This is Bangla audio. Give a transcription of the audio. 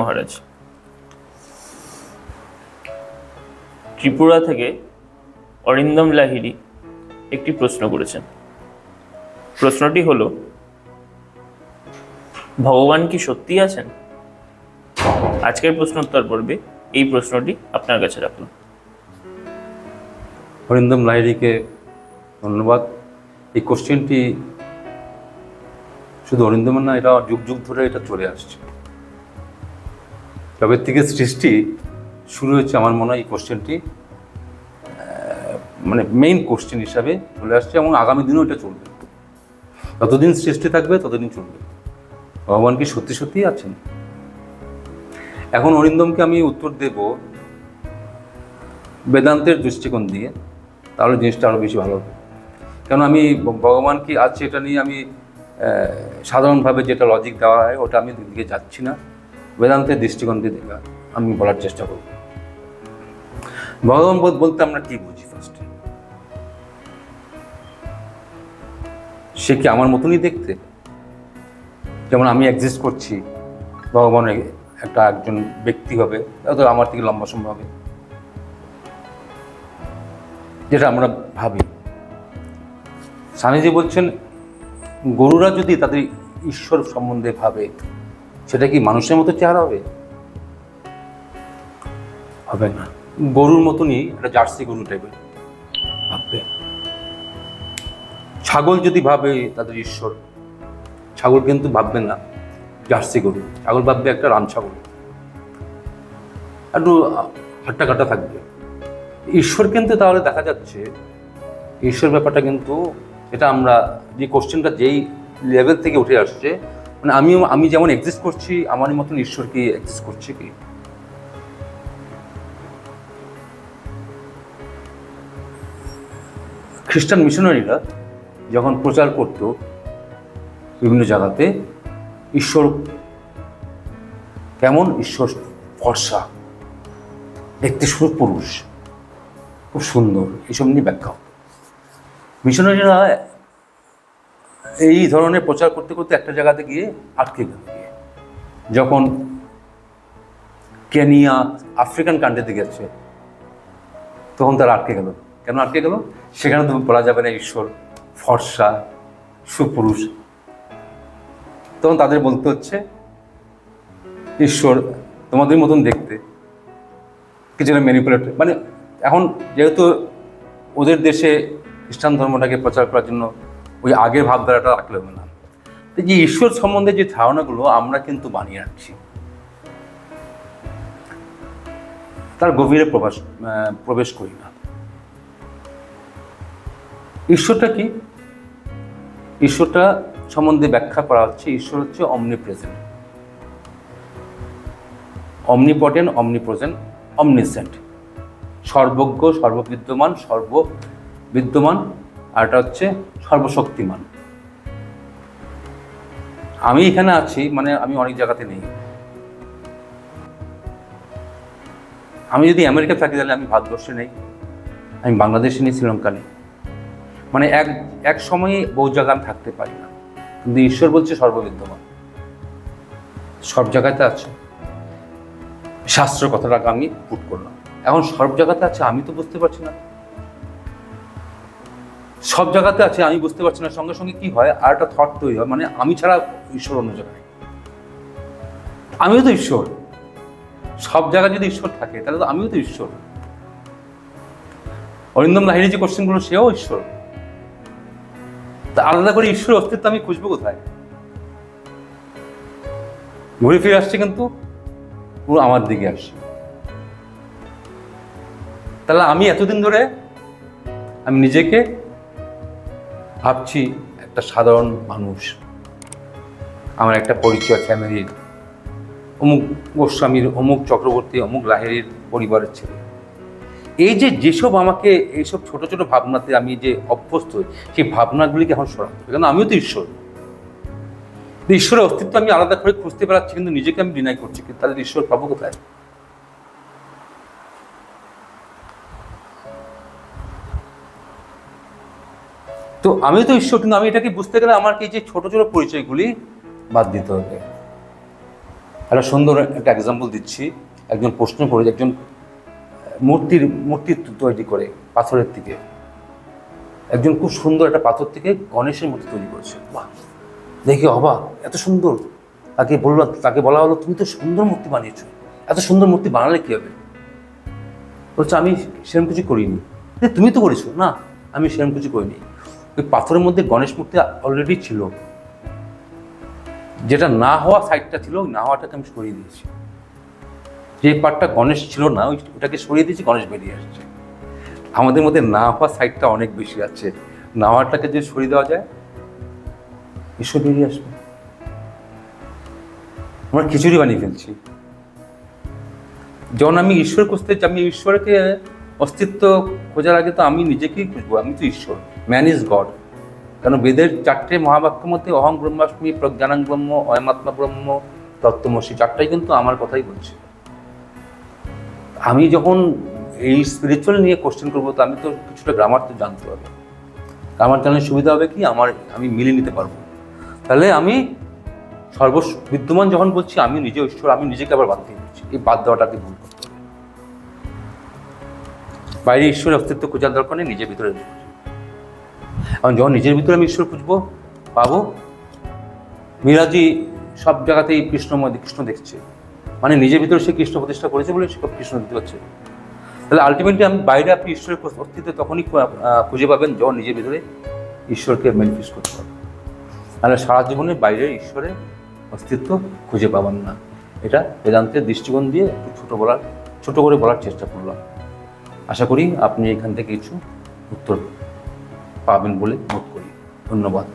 মহারাজ। ত্রিপুরা থেকে অরিন্দম লাহিড়ী একটি প্রশ্ন করেছেন। প্রশ্নটি হলো, ভগবান কি সত্যি আছেন? আজকের প্রশ্নোত্তর পর্বে এই প্রশ্নটি আপনার কাছে রাখলাম। অরিন্দম লাহিড়িকে ধন্যবাদ। এই কোশ্চেনটি শুধু অরিন্দম না এটা যুগ যুগ ধরে এটা চলে আসছে। তবে থেকে সৃষ্টি শুরু হয়েছে আমার মনে হয় এই কোশ্চেনটি মানে মেইন কোশ্চেন হিসাবে চলে আসছে এবং আগামী দিনেও এটা চলবে। যতদিন সৃষ্টি থাকবে, ততদিন চলবে। ভগবান কি সত্যি সত্যি আছেন? এখন অরিন্দমকে আমি উত্তর দেব বেদান্তের দৃষ্টিকোণ দিয়ে, তাহলে জিনিসটা আরও বেশি ভালো হবে। কেন আমি ভগবান কি আছে এটা নিয়ে আমি সাধারণভাবে যেটা লজিক দেওয়া হয়, ওটা আমি দিকে যাচ্ছি না। বেদান্তের দৃষ্টিকোণ দিয়ে দেখা, আমি বলার চেষ্টা করব। ভগবান বোধ বলতে আমরা কি বুঝি ফার্স্টে সে কি আমার মতনই দেখতে? যেমন আমি এক্সিস্ট করছি ভগবান এ- একটা একজন ব্যক্তি হবে, হয়তো আমার থেকে লম্বা সম্ভব হবে। যেটা আমরা ভাবি। স্বামীজি বলছেন, গরুরা যদি তাদের ঈশ্বর সম্বন্ধে ভাবে সেটা কি মানুষের মতো চেহারা হবে? হবে না। গরুর মতনই একটা জার্সি গরু টাইপের ভাববে। ছাগল যদি ভাবে তাদের ঈশ্বর ছাগল কিন্তু ভাববে না জার্সি গরু। ছাগল ভাববে একটা রাম ছাগল। একটু হাট্টা কাটা থাকবে। ঈশ্বর কিন্তু তাহলে দেখা যাচ্ছে ঈশ্বর ব্যাপারটা কিন্তু এটা আমরা যে কোশ্চেনটা যেই লেভেল থেকে উঠে আসছে মানে আমি আমি যেমন এক্সিস্ট করছি আমারই মতন ঈশ্বর কি এক্সিস্ট করছে কি? খ্রিস্টান মিশনারিরা যখন প্রচার করত বিভিন্ন জায়গাতে, ঈশ্বর কেমন? ঈশ্বর ফর্সা, দেখতে সুপুরুষ, খুব সুন্দর, এইসব নিয়ে ব্যাখ্যা। মিশনারিরা এই ধরনের প্রচার করতে করতে একটা জায়গাতে গিয়ে আটকে গেল। যখন কেনিয়া আফ্রিকান কান্ট্রিতে গেছে, তখন তারা আটকে গেল। কেন আটকে গেল? সেখানে তো বলা যাবে না ঈশ্বর, ফর্সা, সুপুরুষ। তখন তাদের বলতে হচ্ছে, ঈশ্বর, তোমাদের মতন দেখতে কিছুটা ম্যানিপুলেট মানে এখন যেহেতু ওদের দেশে খ্রিস্টান ধর্মটাকে প্রচার করার জন্য ওই আগের ভাবধারাটা রাখলে হবে না। তো যে ঈশ্বর সম্বন্ধে যে ধারণাগুলো আমরা কিন্তু বানিয়ে রাখছি। তার গভীরে প্রবাস প্রবেশ করি না। ঈশ্বরটা কি? ঈশ্বরটা সম্বন্ধে ব্যাখ্যা করা হচ্ছে, ঈশ্বর হচ্ছে অমনি প্রেজেন্ট অমনিপটেন্ট অমনিপ্রেজেন্ট অমনিসেন্ট সর্বজ্ঞ, সর্ববিদ্যমান সর্ববিদ্যমান আর এটা হচ্ছে সর্বশক্তিমান। আমি এখানে আছি মানে আমি অনেক জায়গাতে নেই। আমি যদি আমেরিকা থাকি, তাহলে আমি ভারতবর্ষে নেই। আমি বাংলাদেশে নেই, শ্রীলঙ্কা নেই। মানে এক এক সময়ে বহু জায়গা আমি থাকতে পারি না। কিন্তু ঈশ্বর বলছে সর্ববিদ্যমান। সব জায়গাতে আছে। শাস্ত্র কথাটাকে আমি পুট করলাম। এখন সব জায়গাতে আছে, আমি তো বুঝতে পারছি না। সব জায়গাতে আছে, আমি বুঝতে পারছি না, সঙ্গে সঙ্গে কি হয়, আর একটা থট তৈরি হয় মানে আমি ছাড়া ঈশ্বর অন্য জায়গায় আমিও তো ঈশ্বর। সব জায়গায় যদি ঈশ্বর থাকে, তাহলে তো আমিও তো ঈশ্বর। অরিন্দম লাহিড়ি যে কোশ্চেনগুলো সেও ঈশ্বর। তা আলাদা করে ঈশ্বরের অস্তিত্ব আমি খুঁজবো কোথায়? ঘুরে ফিরে আসছে কিন্তু পুরো আমার দিকে আসছে। তাহলে আমি এতদিন ধরে, আমি নিজেকে ভাবছি একটা সাধারণ মানুষ। আমার একটা পরিচয় ফ্যামিলির অমুক গোস্বামীর, অমুক চক্রবর্তী, অমুক লাহেরির পরিবারের ছেলে। এই যে যেসব আমাকে, এইসব ছোট ছোট ভাবনাতে আমি যে অভ্যস্ত সেই ভাবনাগুলিকে এখন সরাতে হবে কারণ আমিও তো ঈশ্বর। ঈশ্বরের অস্তিত্ব আমি আলাদা করে খুঁজতে পারছি কিন্তু নিজেকে আমি ডিনাই করছি, কিন্তু তাহলে ঈশ্বর পাবো কোথায়? তো আমি তো ঈশ্বর, কিন্তু আমি এটাকে বুঝতে গেলে আমাকে এই যে ছোট ছোট পরিচয়গুলি বাদ দিতে হবে। একটা সুন্দর একটা এক্সাম্পল দিচ্ছি। একজন প্রশ্ন করে, একজন মূর্তির মূর্তি তৈরি করে পাথরের থেকে একজন খুব সুন্দর একটা পাথর থেকে গণেশের মূর্তি তৈরি করেছে। বাহ! দেখি অবাক, এত সুন্দর। তাকে বলল, তাকে বলা হলো, তুমি তো সুন্দর মূর্তি বানিয়েছো। এত সুন্দর মূর্তি বানালে কী হবে? বলছে, আমি সেরকম কিছু করিনি। তুমি তো করেছ? না, আমি সেরকম কিছু করিনি। ওই পাথরের মধ্যে গণেশ মূর্তি অলরেডি ছিল। যেটা না হওয়া সাইডটা ছিল, ওই না হওয়াটাকে আমি সরিয়ে দিয়েছি। যে পার্টটা গণেশ ছিল না, ওই ওটাকে সরিয়ে দিয়েছি, গণেশ বেরিয়ে আসছে। আমাদের মধ্যে না হওয়া সাইডটা অনেক বেশি আছে। না হওয়াটাকে যদি সরিয়ে দেওয়া যায়, ঈশ্বর বেরিয়ে আসবে। আমরা খিচুড়ি বানিয়ে ফেলছি। যখন আমি ঈশ্বর খুঁজতে আমি ঈশ্বরকে অস্তিত্ব খোঁজার আগে তো আমি নিজেকেই খুঁজবো, আমি তো ঈশ্বর। ম্যান ইজ গড কারণ বেদের চারটে মহাবাক্যের মধ্যে অহং ব্রহ্মাস্মি, প্রজ্ঞানাং ব্রহ্ম, অয়মাত্মা ব্রহ্ম, তত্ত্বমসি চারটাই কিন্তু আমার কথাই বলছে। আমি যখন এই স্পিরিচুয়াল নিয়ে কোশ্চেন করব, তো আমি তো কিছুটা গ্রামার তো জানতে হবে গ্রামার জানলে সুবিধা হবে কি? আমার, আমি মিলিয়ে নিতে পারব। তাহলে আমি সর্ব বিদ্যমান যখন বলছি, আমি নিজে ঈশ্বর আমি নিজেকে আবার বাদ দিয়ে দিচ্ছি। এই বাদ দেওয়াটাকে ভুল করতে হবে। বাইরে ঈশ্বরের অস্তিত্ব খোঁজার দরকার নেই, নিজের ভিতরে। এখন যখন নিজের ভিতরে আমি ঈশ্বর খুঁজবো, পাবো, মিরাজি সব জায়গাতেই কৃষ্ণময় কৃষ্ণ দেখছে। মানে নিজের ভিতরে সে কৃষ্ণ প্রতিষ্ঠা করেছে বলে সে কৃষ্ণ দিতে পারছে তাহলে আলটিমেটলি আমি বাইরে আপনি ঈশ্বরের অস্তিত্ব তখনই খুঁজে পাবেন যখন নিজের ভিতরে ঈশ্বরকে ম্যানিফেস্ট করতে পারবেন। তাহলে সারা জীবনে বাইরে ঈশ্বরের অস্তিত্ব খুঁজে পাবেন না। এটা বেদান্তের দৃষ্টিকোণ দিয়ে একটু ছোটো বলার ছোটো করে বলার চেষ্টা করলাম। আশা করি আপনি এখান থেকে কিছু উত্তর পাবেন বলে বোধ করি। ধন্যবাদ।